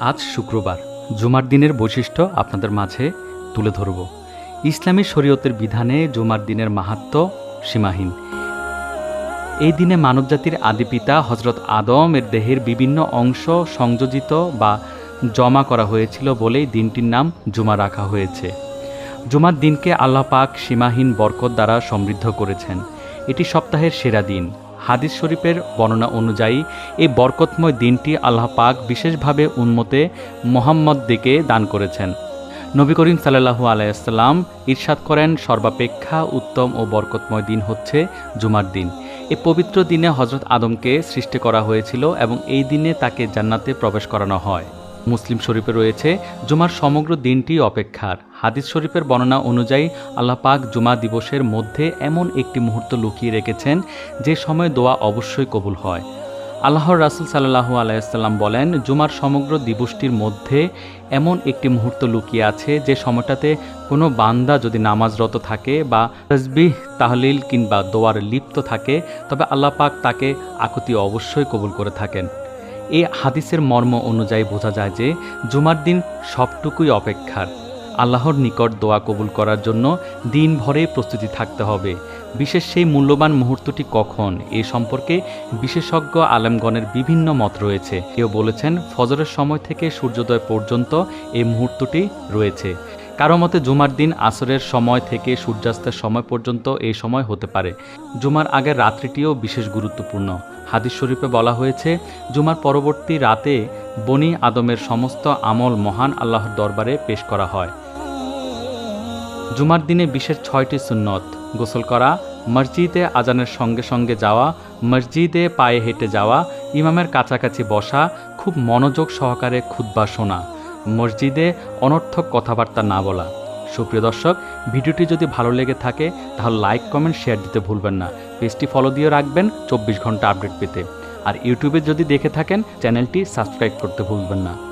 আজ শুক্রবার, জুমার দিনের বৈশিষ্ট্য আপনাদের মাঝে তুলে ধরব। ইসলামী শরীয়তের বিধানে জুমার দিনের মাহাত্ম সীমাহীন। এই দিনে মানবজাতির আদি পিতা হজরত আদম এর দেহের বিভিন্ন অংশ সংযোজিত বা জমা করা হয়েছিল বলেই দিনটির নাম জুমা রাখা হয়েছে। জুমার দিনকে আল্লাহ পাক সীমাহীন বরকত দ্বারা সমৃদ্ধ করেছেন। এটি সপ্তাহের সেরা দিন। হাদিস শরীফের বর্ণনা অনুযায়ী, এই বরকতময় দিনটি আল্লাহ পাক বিশেষভাবে উন্মতে মোহাম্মদ দিকে দান করেছেন। নবী করিম সাল্লাহু আলাইসাল্লাম ঈর্ষাদ করেন, সর্বাপেক্ষা উত্তম ও বরকতময় দিন হচ্ছে জুমার দিন। এই পবিত্র দিনে হজরত আদমকে সৃষ্টি করা হয়েছিল এবং এই দিনে তাকে জান্নাতে প্রবেশ করানো হয়। মুসলিম শরীফে রয়েছে জুমার সমগ্র দিনটি অপেক্ষার। হাদিস শরীফের বর্ণনা অনুযায়ী আল্লাহ পাক জুমা দিবসের মধ্যে এমন একটি মুহূর্ত লুকিয়ে রেখেছেন যে সময় দোয়া অবশ্যই কবুল হয়। আল্লাহর রাসুল সাল্লাহু আলাইসাল্লাম বলেন, জুমার সমগ্র দিবসটির মধ্যে এমন একটি মুহূর্ত লুকিয়ে আছে যে সময়টাতে কোনো বান্দা যদি নামাজরত থাকে বা তসবিহ, তাহলিল কিংবা দোয়ার লিপ্ত থাকে, তবে আল্লাহ পাক তাকে আকুতি অবশ্যই কবুল করে থাকেন। এই হাদিসের মর্ম অনুযায়ী বোঝা যায় যে জুমার দিন সবটুকুই অপেক্ষার। আল্লাহর নিকট দোয়া কবুল করার জন্য দিন ভরে প্রস্তুতি থাকতে হবে। বিশেষ সেই মূল্যবান মুহূর্তটি কখন, এ সম্পর্কে বিশেষজ্ঞ আলেমগণের বিভিন্ন মত রয়েছে। কেউ বলেছেন, ফজরের সময় থেকে সূর্যোদয় পর্যন্ত এই মুহূর্তটি রয়েছে। কারও মতে জুমার দিন আসরের সময় থেকে সূর্যাস্তের সময় পর্যন্ত এই সময় হতে পারে। জুমার আগের রাত্রিটিও বিশেষ গুরুত্বপূর্ণ। হাদিস শরীফে বলা হয়েছে, জুমার পরবর্তী রাতে বনি আদমের সমস্ত আমল মহান আল্লাহর দরবারে পেশ করা হয়। জুমার দিনে বিশেষ ছয়টি সুন্নত গোসল করা, মসজিদে আজানের সঙ্গে সঙ্গে যাওয়া, মসজিদে পায়ে হেঁটে যাওয়া, ইমামের কাছাকাছি বসা, খুব মনোযোগ সহকারে খুদ্া শোনা। মসজিদে অনর্থক কথাবার্তা না বলা। সুপ্রিয় দর্শক, ভিডিওটি যদি ভালো লেগে থাকে, তাহলে লাইক, কমেন্ট, শেয়ার দিতে ভুলবেন না। পেজটি ফলো দিয়ে রাখবেন চব্বিশ ঘণ্টা আপডেট পেতে। আর ইউটিউবে যদি দেখে থাকেন, চ্যানেলটি সাবস্ক্রাইব করতে ভুলবেন না।